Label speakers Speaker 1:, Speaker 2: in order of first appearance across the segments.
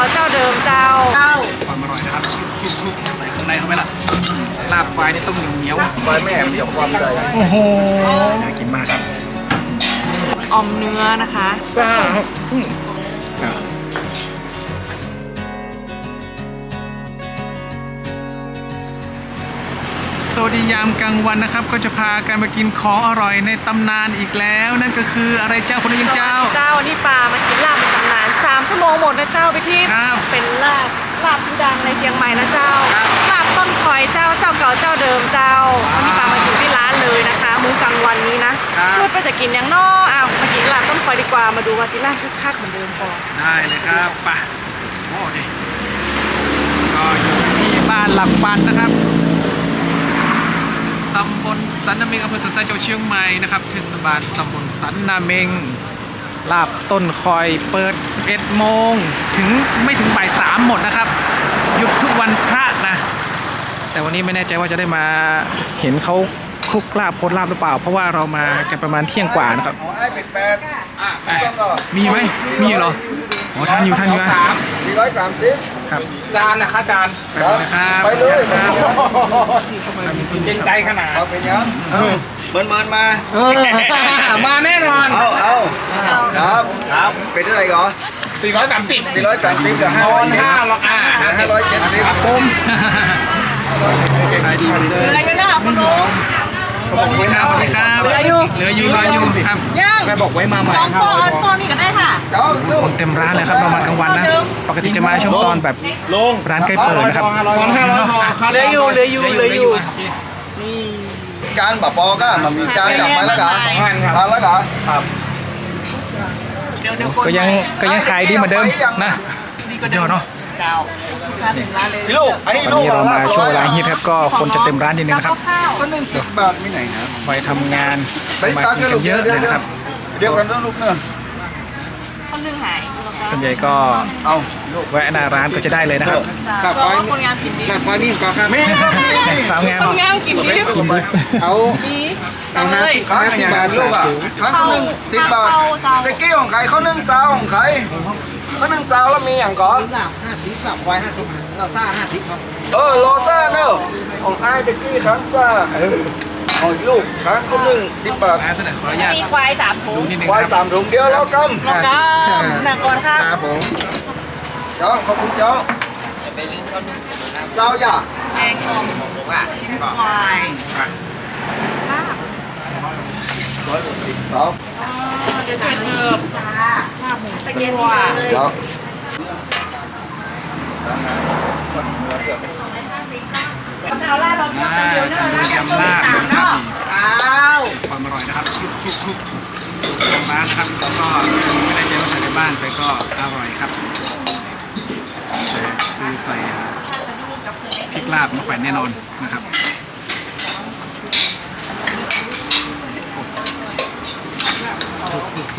Speaker 1: ก่าเจ้าเดิมเจ้า
Speaker 2: เจ้า
Speaker 3: ความอร่อยนะครับชุบๆๆใส่ข้างในเข้าไปละลาบควายนี่ต้องเหนียวเหนียว
Speaker 4: ไฟแม่มันเดี๋ยวความได้
Speaker 3: ๆโอ้โหน่ากินมากครับ
Speaker 1: ออมเนื้อนะคะ
Speaker 3: ซ่าครับอืมครับสวัสดียามกลางวันนะครับ ก็จะพากันมากินของอร่อยในตำนานอีกแล้ว นั่นก็คืออะไรเจ้าคนนี้ยังเจ้า
Speaker 1: เจ้าวันนี้ปลามากินลาบ ในตำนาน3ชั่วโมงหมดนะเจ้าไปที่
Speaker 3: ครับ
Speaker 1: เป็นลาบลาบที่ดังในเชียงใหม่นะเจ้า
Speaker 3: ครับ
Speaker 1: ลาบต้นคอยเจ้าเจ้าเก่าเจ้าเดิมเจ้าวันนี้ปลามาอยู่ที่ร้านเลยนะคะมื้อกลางวันนี้นะครับพูดไปจะกินอย่างนออ้าวมากินลาบต้นคอยดีกว่ามาดูว่าที่ร้านคึกคักเหมือนเดิมก่อน
Speaker 3: ได้เลยครับไปะโอ้นี่ก็อยู่ที่บ้านหลักปันนะครับตำบลสันนาเมงอำเภอสันทรายจังหวัดเชียงใหม่นะครับเทศบาลตำบลสันนาเมง ลาบต้นคอยเปิด 11 โมง ถึงไม่ถึงบ่ายสามหมดนะครับ หยุดทุกวันพระนะ แต่วันนี้ไม่แน่ใจว่าจะได้มาเห็นเขาคลุกลาบโคตรลาบหรือเปล่า เพราะว่าเรามากันประมาณเที่ยงกว่านะครับ
Speaker 4: ของไอ้เป็ดแปด
Speaker 3: อะมีไหมมีเหรออ๋อทานอยู่ทานอยู่นะ
Speaker 4: สี่ร้อยสามสิบ
Speaker 3: ครับ
Speaker 5: จานนะคะจาน
Speaker 3: ไปเลยครับ
Speaker 4: ไปเลย
Speaker 3: ครับ
Speaker 5: เก่งใจขนาด
Speaker 4: เอาไปยังเอาเมินเมินมา
Speaker 5: มาแน่นอน
Speaker 4: เอาเอาครับครับเป็นอะไรก่อน
Speaker 5: 430
Speaker 4: สี่ร้อยสามสิบเดี๋ยวห้า
Speaker 5: ต
Speaker 4: ร้
Speaker 5: อ
Speaker 4: อย
Speaker 5: น
Speaker 4: เจ็ด
Speaker 5: ห้าหรอกอ่า
Speaker 4: ห้าร้อยเจ็ดสิบ
Speaker 5: ครับผม
Speaker 3: ขายดีเหมือนเดิ
Speaker 1: เหลือ
Speaker 3: ม
Speaker 1: อะไรกันนะคุณลุง
Speaker 3: สวัสดีครับสวัสดีครับ
Speaker 1: เหลืออยู่
Speaker 3: เหลืออยู่เหลืออยู่ครับ
Speaker 1: ย่าง
Speaker 5: แม่บอกไว้มาใหม่
Speaker 1: สองปอนด์ปอนด์นี่ก็ได้ค่ะ
Speaker 4: เจ้าลูก
Speaker 3: คนเต็มร้านเลยครับประมาณกลางวันนะปกติจะมาช่วงตอนแบบ
Speaker 5: ลง
Speaker 3: ร้านใกล้เปิดนะครับ
Speaker 5: ตอนห้าร้อยพอครับ
Speaker 1: เหลืออยู่เหลืออยู่เหลืออยู่
Speaker 3: โเค
Speaker 1: นี่
Speaker 4: จานแบบปอก็มันมีจานกลับมาแล้วกัน
Speaker 5: พันครับ
Speaker 4: ทานแล้วกัน
Speaker 1: เดี๋ยวเดี๋ยว
Speaker 3: ก็ยังก็ยังขายดีเหมือนเดิมนะสุดยอดเนาะ
Speaker 1: เจ้าถึงร้านเลย
Speaker 4: พี่ลูกอันนี้
Speaker 3: วัน
Speaker 4: ลูก
Speaker 3: นี้เรามาช่วงเวลาฮิตครับก็คนจะเต็มร้านนิดนึงนะครับ
Speaker 4: ก็หนึ่งสิบบาทไม่ไหนนะ
Speaker 3: ไปทำงาน
Speaker 4: ไป
Speaker 3: มา
Speaker 4: กิ
Speaker 3: นกันเยอะเลยนะครับ
Speaker 4: เดียวกันนะลูกเนอะ
Speaker 1: คนหนึ่งหาย
Speaker 3: ส่วนใหญ่ก็
Speaker 4: เอา
Speaker 3: แวะหน้าร้านก็จะได้เลยนะครับ
Speaker 4: กลับไป
Speaker 1: คนงานกินดี
Speaker 4: กลับไปนี่ก็ครับมี
Speaker 3: สาวงาม
Speaker 1: คนงานกินดี
Speaker 3: กินดิบ
Speaker 4: เอาเอาห้าสิบห้าสิบบาทลูกอะครั้งหนึ่งสิบบาทตะกี้ของใครเขานึ่งซาวของใคร เขานึ่งซาวแล้วมีอย่างก่อน
Speaker 2: ลาบห้าสิบกับควายห้าสิบเราซ่าห้าสิบครับ
Speaker 4: เออโลซ่าเนอะของไอ้ตะกี้ครั้งซ่าเออเอาอีกลูกครั้งเขานึ่งสิบบาท
Speaker 3: ร้านตัวไหนขออนุญาต
Speaker 1: มีควายสามถุ
Speaker 3: ดู
Speaker 1: ง
Speaker 3: นิดนึง
Speaker 4: ควาย
Speaker 3: ครับ
Speaker 4: สามถุงเดียวแล้วกัน
Speaker 1: แล้วก็หนักก่อนครับ
Speaker 4: ครับผมเจ้าขอบคุณเจ้าเจ้าอย่า
Speaker 1: แกงอ่อมควายลาบ
Speaker 4: ร้อยหกสิบสอง
Speaker 1: เดี๋ยวช่วยเสิร์ฟ ลาบหมูสะเก็ดว่า
Speaker 4: เจ้า
Speaker 1: เอาลาบเรา
Speaker 3: อ่า
Speaker 1: เดี๋ยวเนอะลาบ
Speaker 3: ยำลาบนะครับ
Speaker 1: อ้าว
Speaker 3: ความอร่อยนะครับคลุกคลุกคลุกสูตรของร้านนะครับแล้วก็ไม่ได้ใจว่าใส่ในบ้านแต่ก็อร่อยครับแต่คือใส่พริกลาบมะแขวนแน่นอนนะครับ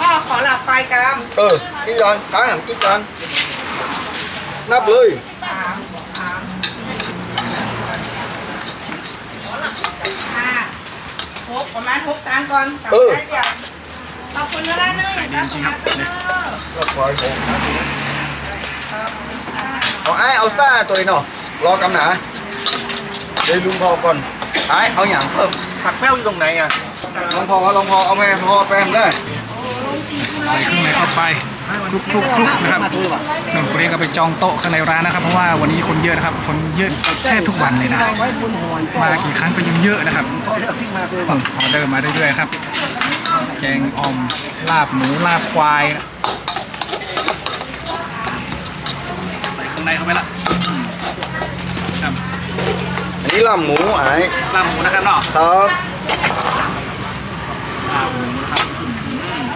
Speaker 1: พ่อขอหลับไฟกรรม
Speaker 4: เออกี่จานค้างหันกี่จานนับเลย
Speaker 2: หกประมาณหกจานก่อน
Speaker 4: เออ
Speaker 2: เดี๋ยวขอบคุณนะล่ะเนยอย่างนั้นขอบคุณนะ
Speaker 4: นับร้อยหกเอาไอ้เอาซ่าตัวนี้เนาะรอกำหนาเดี๋ยวลุงพอก่อนไอ้เอาอย่างเพิ่ม
Speaker 5: ผักแป้วอยู่ตรงไหนอะ
Speaker 4: ลองพอลองพอเอาแม่พอแปมได้
Speaker 3: ใส่เครื่องในเข้าไปคลุกคลุกคลุกนะครับหนุ่มคนนี้ก็ไปจองโต๊ะข้างในร้านนะครับ เพราะว่าวันนี้คนเยอะนะครับ คนเยอะแค่ทุกวันเลยนะ
Speaker 2: ไว้บนหัว
Speaker 3: มากี่ครั้งก็ยังเยอะนะครับ
Speaker 2: พอเลือกพริกมาเลย
Speaker 3: ออเดอร์มาเรื่อยๆครับ แกงอ่อม ลาบหมู ลาบควายนะใส่ข้างในเข้าไปละอืมครับ
Speaker 4: อันนี้ลำหมูไอ้
Speaker 3: ลาบหมูนะครับเนาะ
Speaker 4: ครับ
Speaker 3: ลาบหมูนะครับอืมราคา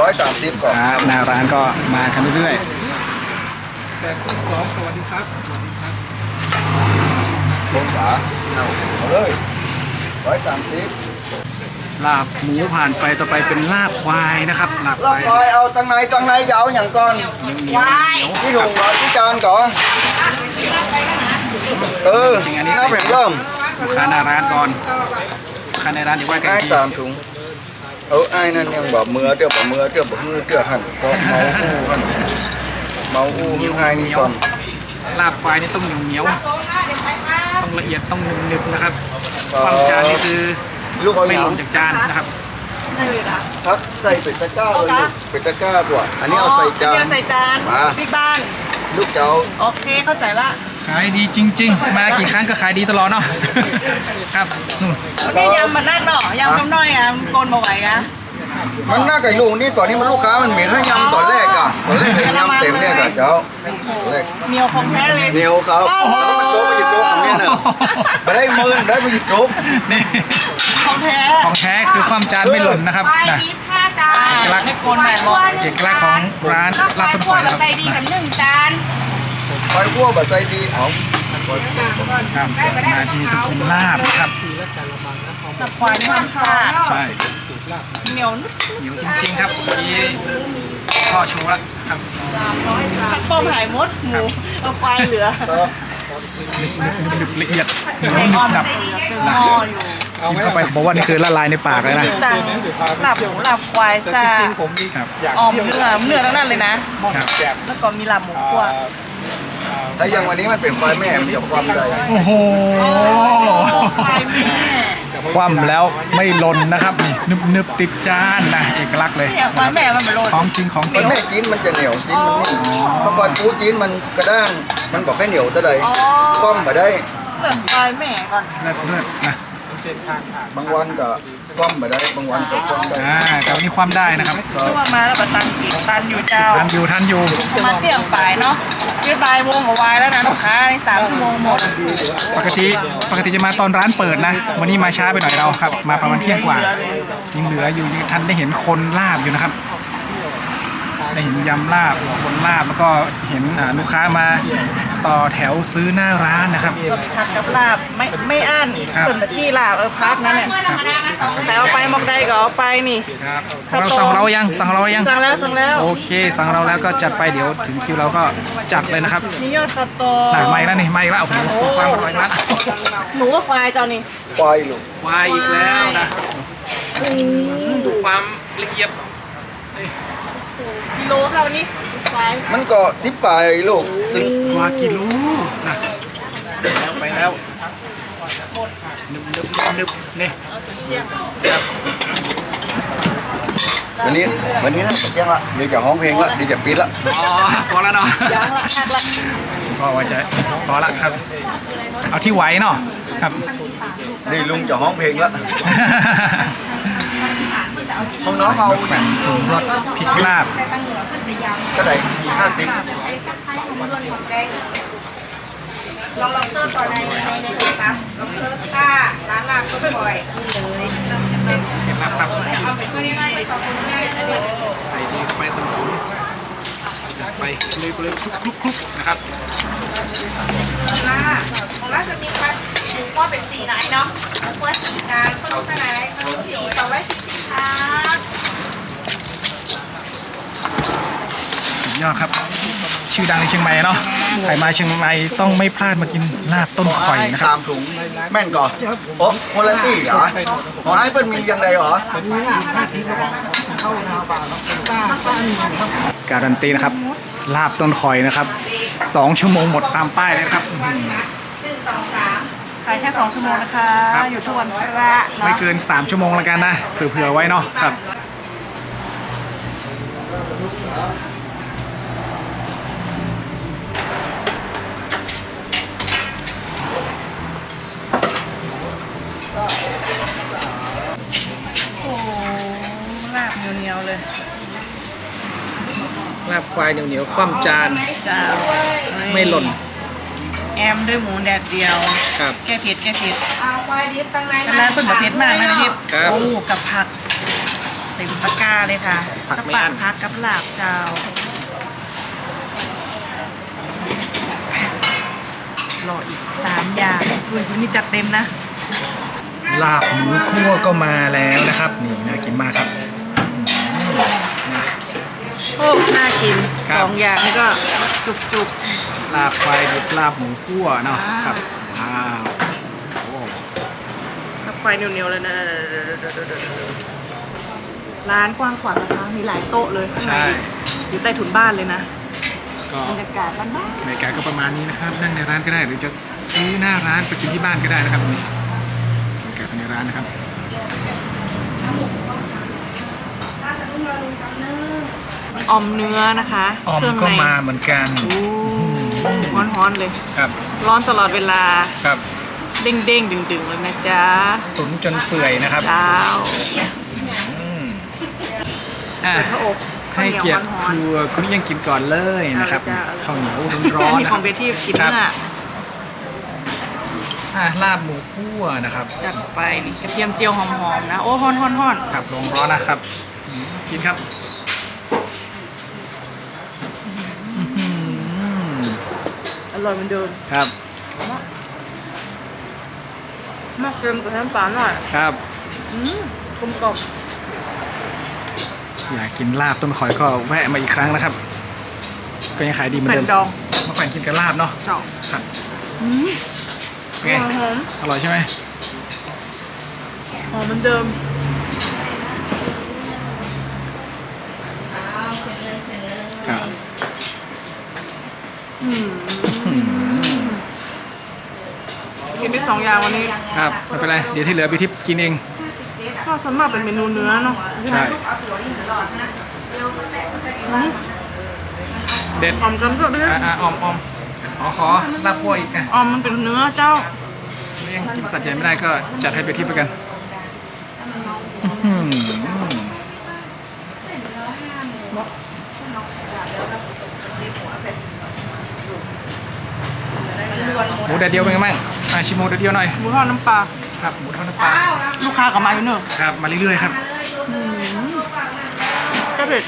Speaker 4: ร้อยสามสิบก่อน
Speaker 3: ครับหน้าร้านก็มากันเรื่อย
Speaker 5: แต่คุณสองสวัสดีครับสวัสดีครับ
Speaker 4: ลงขาเอาเลยร้อยสามสิบ
Speaker 3: ลาบหมูผ่านไปต่อไปเป็นลาบควายนะครับลาบค
Speaker 4: เรา
Speaker 3: วาย
Speaker 4: คอยเอาตังไหนตังไหนจะเอาอย่างก่อน
Speaker 2: วาย
Speaker 4: ที่ถุงก่อนที่จานก่อนเออน้าแผ่นเริ่ม
Speaker 3: ลูกค้าหน้าร้านก่อนลูกค้าในร้านเดี๋ยวว่ากัน
Speaker 4: ไอ้
Speaker 3: อีกที
Speaker 4: สามถุง เออไอ้นั่นยังบอกมือเตี้ยบอกมือเตี้ยบอกมือเตี้ยหันก็เมาอู้หันเมาอู้มีไอ้นี่ก่อน
Speaker 3: ลาบควายนี่ต้องเหนียวๆต้องละเอียดต้องหนึบๆนะครับความจานนี่คือ
Speaker 4: ลูกเอา
Speaker 3: ไม่
Speaker 4: ห
Speaker 3: ห
Speaker 4: ยั
Speaker 3: ล่
Speaker 4: ง
Speaker 3: นจากจานนะครับ
Speaker 1: ได้เลยนะครับ
Speaker 4: ใส่เป็ดตะกร้าเลยลูกเป็ดตะกร้าตัวอันนี้เอาใส่จาน
Speaker 1: เดี๋ยวใส่จาน
Speaker 4: มา
Speaker 1: ที่บ้าน
Speaker 4: ลูกเจ้า
Speaker 1: โอเคเข้าใจละ
Speaker 3: ขายดีจริง ๆ มากี่ครั้งก็ขายดีตลอดเนาะ ครับนู่น
Speaker 1: โอเคยำมันนั่นเนาะยำกำน้อยอะมันโกนมาไหวอะ
Speaker 4: มันน่าไก่ลูกนี่ตอนนี้มันลูกค้ามันเหม็นให้ยำตอนแรกอะตอนแรกให้ยำเต็มเนี่ยกับเจ้าตอนแรก
Speaker 1: เหนียวของแท้เลย
Speaker 4: เหนียวเขาแล้วมันโจ๊กไปหยิบโจ๊กของเนี่ยนะมาได้หมื่นได้ไปหยิบโจ๊ก
Speaker 3: นี่
Speaker 1: ของแท้
Speaker 3: ของแท้คือความจานไม่หล่นนะครับ
Speaker 2: วาย
Speaker 3: นะ
Speaker 2: ดิบห้าจาน
Speaker 3: เอกลักษณ์
Speaker 1: ไม่โกนแบบบอก
Speaker 3: เอกลักษณ์ของร้าน
Speaker 2: ก็
Speaker 3: ลาบ
Speaker 2: ควาย
Speaker 3: ต้น
Speaker 2: คั่
Speaker 3: ฝ
Speaker 2: ว
Speaker 3: อย
Speaker 2: แบ
Speaker 3: ครับ
Speaker 2: บใส่ดีกันหนึ่งจาน
Speaker 4: ไปคั่วแบบใจดีของ
Speaker 3: ครับมาที่ตะคุนลาบนะครับ
Speaker 1: ตับควายนี่มันสาด
Speaker 3: ใช่
Speaker 1: เหนียวนึก
Speaker 3: เหนียวจริงๆครับเมื่อกี้พ่อโชว์แล้วครับ
Speaker 1: ผักป้อมหายหมดหมูเอาควายเหลือ
Speaker 3: หนึบๆละเอียดเหนียวหนึบหนับ
Speaker 1: หม้ออยู่
Speaker 3: กินเข้าไปบอกว่านี่คือละลายในปากเลยนะ
Speaker 1: สั่งหลับหมูหลับควายซา
Speaker 3: ครับ
Speaker 1: ออมเนื้อเนื้อทั้งนั้นเลยนะ
Speaker 3: ครับ
Speaker 1: แล้วก็มีหลับหมูคั่ว
Speaker 4: ถ้าอย่างวันนี้มันเป็นควายแม่มันจะความใหญ่
Speaker 3: โอ้โห
Speaker 1: ควายแม่
Speaker 3: คว่ำแล้วไม่หล่นนะครับนี่นึบๆติดจานนะเอกลักษณ์เลย
Speaker 1: เนี่ยควายแม่มันเป็นโร
Speaker 3: ของจริงของจ
Speaker 4: มั
Speaker 3: ริ
Speaker 4: น
Speaker 3: ง
Speaker 4: แม่จีนมันจะเหนียวจีนมันนิ่มถ้าควายปูจีนมันกระด้างมันบอกให้เหนียวแต่ใด
Speaker 1: อ๋อ
Speaker 4: ก้อมมาได้
Speaker 1: เลือกควายแม่ก่อน
Speaker 3: เลือดเลือดนะ
Speaker 4: บางวันก็ก้อมมาได้บางวันก็ก้อมได้
Speaker 3: อ่าแต่วันนี้ความได้นะครับ
Speaker 1: ชื่อว่ามาแล้วก็ตันกีบตันอยู่เจ้า
Speaker 3: ทันอยู่ทันอยู่
Speaker 1: มาเที่ยงฝ่ายเนาะยืดบ่ายโมงกับวายแล้วนะลูกค้าในสามชั่วโมงหมด
Speaker 3: ปกติปกติจะมาตอนร้านเปิดนะ วันนี้มาช้าไปหน่อยเราครับ มาประมาณเที่ยงกว่ายังเหลืออยู่ยังทันได้เห็นคนลาบอยู่นะครับได้เห็นยำลาบคนลาบแล้วก็เห็นอ่าลูกค้ามา ต่อแถวซื้อหน้าร้านนะครับ
Speaker 1: ก็มีผักกับลาบไม่ไม่อั้น
Speaker 3: ครับ
Speaker 1: เปิดมาจี้ลาบเออพักนั่นแหละ
Speaker 2: เมื่อธรรมดามาสอง
Speaker 1: แต่เอาไปมอกใดก็เอาไปนี่
Speaker 3: ครับเราสั่งเรายังสั่งเรายัง
Speaker 1: สั่งแล้วสั่งแล้ว
Speaker 3: โอเค สั่งเราแล้วก็จัดไปเดี๋ยวถึงคิวเราก็จัดเลยนะครับ
Speaker 1: มียอดคาโต
Speaker 3: หนักไม่แล้วนี่ไม่แล้วโอ้โหสุดความอร่อยมาก
Speaker 1: หนูกับควายเจ้านี่
Speaker 4: ควายลูก
Speaker 3: ควายอีกแล้วนะดูความละเอียดนี่
Speaker 1: กิโลเท่านี้ควาย
Speaker 4: มันก็สิบปลายลูกสิบ
Speaker 3: กว่ากิโลนะแล้วไปแล้วนึบนึบนึบนี่
Speaker 1: เชี่ยง
Speaker 4: วันนี้วันนี้นะแจ้งละเดี๋ยวจะห้องเพลงละเดี๋ยวจะปิดละ
Speaker 3: อ๋อพอแล้วเนาะ
Speaker 1: ยังละหักละ
Speaker 3: พอว่าจะพอละครับ เอาที่ไหวเนาะครับ
Speaker 4: นี่ลุงจะห้องเพลงละ ห้องน้องเอา
Speaker 3: แบบปรุงรสพริกลาบ
Speaker 2: แต่ตั้งเหนือเพื่อนจะยำ
Speaker 4: ก็ได้ห้าสิบ
Speaker 2: จะใช้ตะไคร้ของล้วนของแดงลองลองเสิร์ชต่อในในในโทรศัพท์ลองเสิร์ชค่ะร้านลาบต้นบ่อยนี่เลย
Speaker 3: เคล็ดลับครับ
Speaker 2: เอาไปช่วยได้ไปต่อคนง่ายอันนี้
Speaker 3: ใส่ดีเข้าไปคนๆจัดไปเลยไปเลยคลุกคลุกคลุกนะครับ
Speaker 2: ของล่าของล่าจะมีคัดหมูก็เป็นสีไหนเนาะหมูสีกลางขนมสไลด์ขนมสีสองร้อยสิบสี่ครับ
Speaker 3: สุด ยอดครับ ชื่อดังในเชียงใหม่เนาะใครมาเชียงใหม่ต้องไม่พลาดมากินลาบต้นข่อยนะครับ
Speaker 4: สามถุงแม่นก่อนโอ้โคลันตี้เหรอของไอ้เปิ้ลมียังไงเหรอ
Speaker 3: การันตีนะครับลาบต้นข่อยนะครับสองชั่วโมงหมดตามป้ายเลยนะครับ
Speaker 2: หนึ่งสองสาม
Speaker 1: ขายแค่สองชั่วโมงนะคะ
Speaker 3: ครับ
Speaker 1: อยู่ทุกวันพระ
Speaker 3: ไม่
Speaker 1: เนาะ
Speaker 3: เกิน 3 ชั่วโมงแล้วกันนะเผื่อๆไว้เนาะครับ ควายเหนียวๆคว่ำจาน
Speaker 1: จ้า
Speaker 3: ไม่หล่น
Speaker 1: แอมด้วยหมูแดดเดียว
Speaker 3: ครับ
Speaker 1: แก้เผ็ดแก้เผ็ด
Speaker 2: เอาควายดิบตั้งใน
Speaker 1: แต่ร้านเปิดแบบเผ็ดมากนะทิพย์
Speaker 3: ครับ
Speaker 1: โอ้กับผักเต็มตะกร้าเลยค่ะ
Speaker 3: ผักไม่
Speaker 1: ปะ
Speaker 3: อั้น
Speaker 1: ผักกับลาบเจ้ารออีกสามอย่างอุ้ยนี่จัดเต็มนะ
Speaker 3: ลาบหมูคั่วก็มาแล้วนะครับ นี่น่ากินมากครับอืมนะ
Speaker 1: โอ้น่ากิน
Speaker 3: ครับ
Speaker 1: สองอย่างนี่ก็จุกจุก
Speaker 3: ลาบควายดิบลาบหมูคั่วเนาะ
Speaker 1: อ่า
Speaker 3: ครับว้าวโอ้
Speaker 1: ๆถ้าไฟเหนียวๆเลยนะร้านกว้างขวางนะคะ มีหลายโต๊ะเลยข้างใน
Speaker 3: ใช่
Speaker 1: อยู่ใต้ถุนบ้านเลยนะ
Speaker 3: ก็
Speaker 1: บรรยากาศบ้าน
Speaker 3: บรรยากาศก็ประมาณนี้นะครับ นั่งในร้านก็ได้หรือจะซื้อหน้าร้านไปกินที่บ้านก็ได้นะครับนี่บรรยากาศภายในร้านนะครับ
Speaker 1: ๆ ออมเนื้อนะคะ
Speaker 3: ออม
Speaker 1: เครื่อง
Speaker 3: ก็
Speaker 1: ใน
Speaker 3: มาเหมือนกัน
Speaker 1: โอ้ร้อนๆเลย
Speaker 3: ครับ
Speaker 1: ร้อนตลอดเวลา
Speaker 3: ครับ
Speaker 1: เด้งๆดึงๆเลยนะจ๊ะ
Speaker 3: ตุ๋นจนเปื่อยนะครับ
Speaker 1: เจ้า
Speaker 3: อืมอะ
Speaker 1: เปิดพระอบ
Speaker 3: ให้เกียรติ
Speaker 1: ข้าว
Speaker 3: ค
Speaker 1: หนี
Speaker 3: รั
Speaker 1: ยว
Speaker 3: คุณนี่ยังกินก่อนเลยนะครับ
Speaker 1: เอาเลยจ้ะ
Speaker 3: ข้าวเหนียว
Speaker 1: ๆ
Speaker 3: ร้อน
Speaker 1: อัน
Speaker 3: ๆ
Speaker 1: นี้
Speaker 3: นะ
Speaker 1: ข
Speaker 3: ค
Speaker 1: อ
Speaker 3: รั
Speaker 1: ง
Speaker 3: บ
Speaker 1: เบทีกิน
Speaker 3: ครับ
Speaker 1: เนื้อ
Speaker 3: อะลาบหมูคั่วนะครับ
Speaker 1: จัดไปนี่กระเทียมเจียวหอมๆนะ โอ้ฮ้อนฮ้อนฮ้อน
Speaker 3: ครับลงร้อนนะครับอืมกินครับอื้อหือ
Speaker 1: อ ร่อยเหมือนเดิม
Speaker 3: ครับ
Speaker 1: มากเกินกว่าน้ำปลาหน่อย
Speaker 3: ครับ
Speaker 1: อืมกลมกล่อม
Speaker 3: อยากกินลาบต้นข่อยก็แวะมาอีกครั้งนะครับ ก็ยังขายดีเหมือน
Speaker 1: เป็
Speaker 3: เดิ
Speaker 1: น
Speaker 3: ม
Speaker 1: ดอง
Speaker 3: มาแขวนกินกับลาบเนาะ
Speaker 1: เจ้า
Speaker 3: ครับ
Speaker 1: อืม
Speaker 3: ไง
Speaker 1: หอม
Speaker 3: อร่อยใช่ไหม
Speaker 1: หอมเหมือนเดิม สองอย่างวันนี้
Speaker 3: ครับไม่เป็นไรเดี๋ยวที่เหลือพี่ทิพย์กินเอง
Speaker 1: ก็ส่วนมากเป็นเมนูเนื้อเนาะ
Speaker 3: ใช่
Speaker 2: เอาหัวอยู่ตลอดนะเดี๋ยวก็แตะก็แตะ
Speaker 1: อืม
Speaker 3: เด็ด
Speaker 1: หอมจำก็ไปเลย
Speaker 3: อะอะออมออมอ๋อขอลาบคั่วอีกนะ
Speaker 1: อ๋อมันเป็นเนื้อเจ้า
Speaker 3: ยังกินสัตว์ใหญ่ไม่ได้ก็จัดให้ไปทิพย์ไปกันอื้อหือ หมูแดดเดียวเป็นไงบ้างอะชิมหมูแดดเดียวหน่อย
Speaker 1: หมูทอดน้ำปลา
Speaker 3: ครับหมูทอดน้ำปลา
Speaker 1: ลูกค้าก็มาอยู่เนอะ
Speaker 3: ครับมาเรื่อยๆครับ
Speaker 1: ก็เผ็ด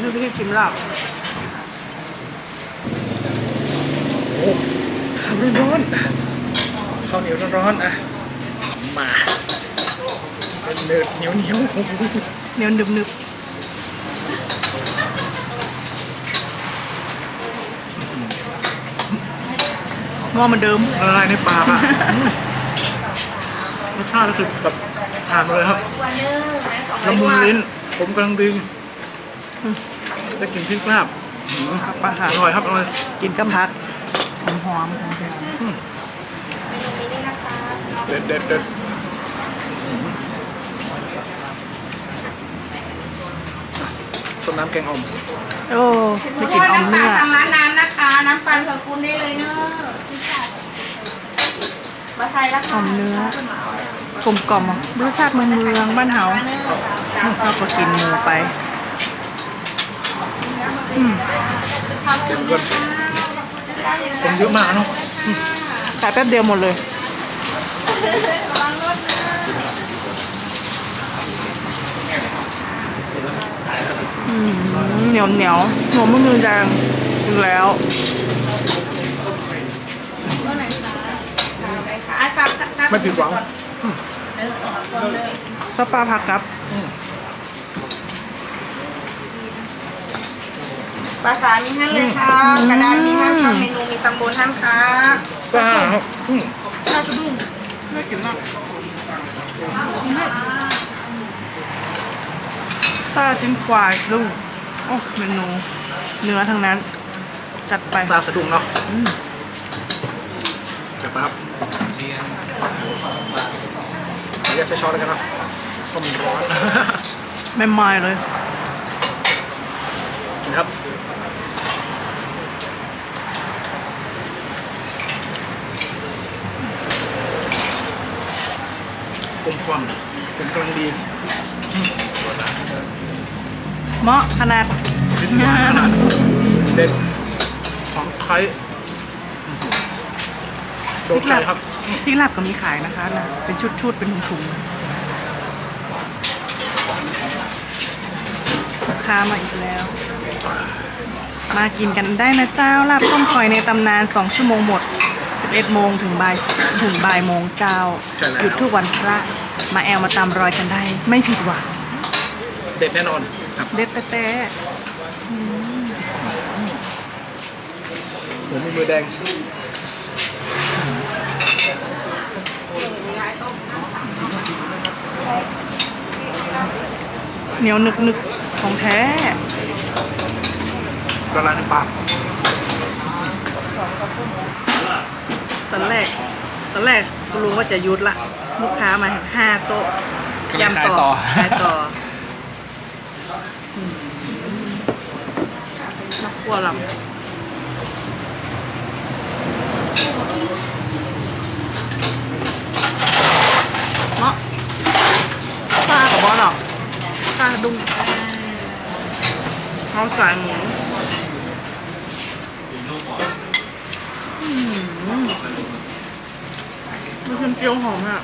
Speaker 1: นี่พี่ชิมลาบ
Speaker 3: ข้าวร้อนๆข้าวเหนียวร้อนๆอะ มาเนื้อเหนียวเหนียว
Speaker 1: เหนียวหนึบห นึบงอเหมือนเดิม
Speaker 3: ละลายในปากอะรสชาติรู้สึกแบบผ่านมาเลยครับละมุนลิ้นผมกำลังดึงได้กลินพริกลาบ
Speaker 1: ครับป้าค่ะ
Speaker 3: อร่อยครับอร่อย
Speaker 1: กินกับผักหอมหอม
Speaker 3: เด็ดเด็ดเด็ด ส้มน้ำแกงอ่อม
Speaker 1: โอ้ได้กิน
Speaker 2: พ่อ
Speaker 1: ออม
Speaker 2: น้ำปลา
Speaker 1: เนื้อ
Speaker 2: สั่งร้านน้ำนะคะ น้ำปลาเถอะคุณได้เลยเนอะมาใส่แล้ว
Speaker 1: อ
Speaker 2: ค่ะ
Speaker 1: อมเนื้อกลมกล่อมอะรสชาติเมืองเมืองบ้านเฮาเราก็กินหมูไป อืม
Speaker 3: เต็มกันคนเยอะมากเนาะ
Speaker 1: ขายแป๊บเดียวหมดเลย อืม เหนียวเหนียวหนมมือมือแดงถึงแล้ว
Speaker 2: ไอ้ฝากซักซัก
Speaker 3: ไม่ผิดหวัง
Speaker 1: ซอปปลาผักกับ
Speaker 2: ปลาฝามีท่านเลยค่ะกระดานมีท่านค่ะเมนูมีตำบลท่านค่ะ
Speaker 3: ซ่าครับอืม
Speaker 1: ข้าวกระดุ้งไม่กินมาก ซาจิ้มควายดุ้งโอ้เมนูเนื้อทั้งนั้น จัดไป
Speaker 3: ซาสะดุ้งเนาะจับไปครับเรียกใช้ช้อนแล้วกันเนาะต้มร้อน
Speaker 1: ไม่ไม่เลย
Speaker 3: กินครับกลมกล่อมกลมกำลังดี
Speaker 1: เหมาะขนาด
Speaker 3: ชิ้นหวานขนาดเด็ดหอมไข่โดนใจครับ
Speaker 1: พริกลาบก็มีขายนะคะนะเป็นชุดๆ เป็นถุงๆลูกค้ามาอีกแล้ว มากินกันได้นะเจ้าลาบต้มคอยในตำนาน 2 ชั่วโมงหมด 11 โมงถึงบ่ายถึงบ่ายโมงเจ้าหยุดทุกวันพระ มาแอลมาตามรอยกันได้ ไม่ผิดหวัง
Speaker 3: เด็ดแน่นอนครับ
Speaker 1: เด็ดแต่แต่
Speaker 3: ผมมีมือแดง
Speaker 1: เหนียวนึกๆของแท้
Speaker 3: ละลายในปาก
Speaker 1: ตอนแรกตอนแรกกูรู้ว่าจะหยุดละ ลูกค้ามาห้าโต๊ะ
Speaker 3: ก็เลยขาย
Speaker 1: ยำ
Speaker 3: ต่อ
Speaker 1: ขายต่ออืม นักกลัวลำเนาะปลากับบอลหรอกปลาดุงเขาใส่หมูอืมมันเป็นเกี๊ยวหอมอะ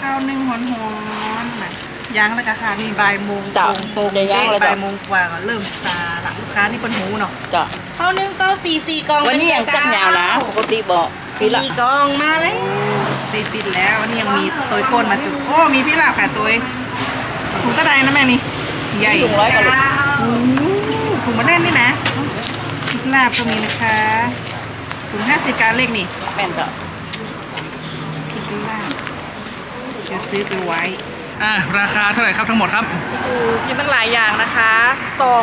Speaker 1: ข้าวนึ่งฮ้อนๆนะย่างแล้วก็ค่ะนี่บ่ายโมงตรงตรงเป๊ะบ่ายโมงกว่าก็เริ่มซาละลูกค้านี่เป็นหูเนาะ
Speaker 6: จ้ะ
Speaker 2: ข้าวนึ่งก็สี่สี่กล่อง
Speaker 6: วันนี้ยังจักยาวนะปกติบอก
Speaker 2: สี่กล่องมาเลย
Speaker 1: ตีปิดแล้วอันนี่ยังมีตัวก้นมาตุกโอ้มีพี่ลาบค่ะตัวถุงกระไดนะแม่นี่ใหญ่
Speaker 6: ถุงร้อยกว่าโล
Speaker 1: โอ้โหถุงมาแน่นนี่นะพริกลาบก็มีนะคะ ถุงห้าสิบการเลขนี่
Speaker 6: แม่นจ้ะ
Speaker 1: พริกลาบเดี๋ยวซื้อไปไว้
Speaker 3: อะราคาเท่าไหร่ครับทั้งหมดครับ
Speaker 1: โอ้กินตั้งหลายอย่างนะคะ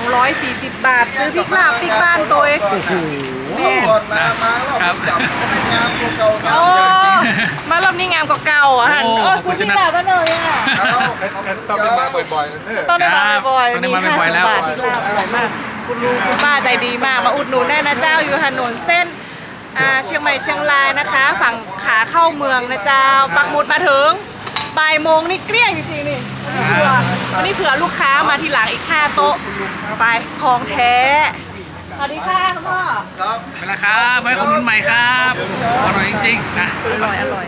Speaker 1: 240 บาท ซื้อพริกลาบพริกบ้านตัวเอง
Speaker 4: ก่อนมามาเราจับเป็นงานพวกเก่านะ
Speaker 1: โอ้มารอบนี้งามกว่าเก่าอะฮัน
Speaker 3: โอ้
Speaker 1: เออ
Speaker 3: คุ
Speaker 1: คุณ
Speaker 3: ณจะ
Speaker 1: พี่
Speaker 3: นัด
Speaker 1: ลาบก็เลยอะ
Speaker 4: ต้องได้มาบ่อยๆ
Speaker 1: ต้องได้มาบ่อยๆ
Speaker 3: ต้องได้มาบ่อยๆแล้ว
Speaker 1: 50บาทพริกลาบอร่อยมาก คุณลุงคุณป้าใจดีมากมาอุดหนุนได้นะเจ้าอยู่ถนนเส้น อ่าเชียงใหม่เชียงรายนะคะ ฝั่งขาเข้าเมืองนะเจ้าปักหมุดมาถึงบ่ายโมงนี่เกลี้ยงจริงๆนี่วันนี้เผื่อวันนี้เผื่อลูกค้ามาทีหลังอีกห้าโต๊ะไปของแท้สวัสดีค่ะคุณพ่อ
Speaker 4: ครับ
Speaker 3: เวลาครับไว้อุดหนุนใหม่ครับอร่อยจริงๆนะ
Speaker 1: อร่อยอร่อย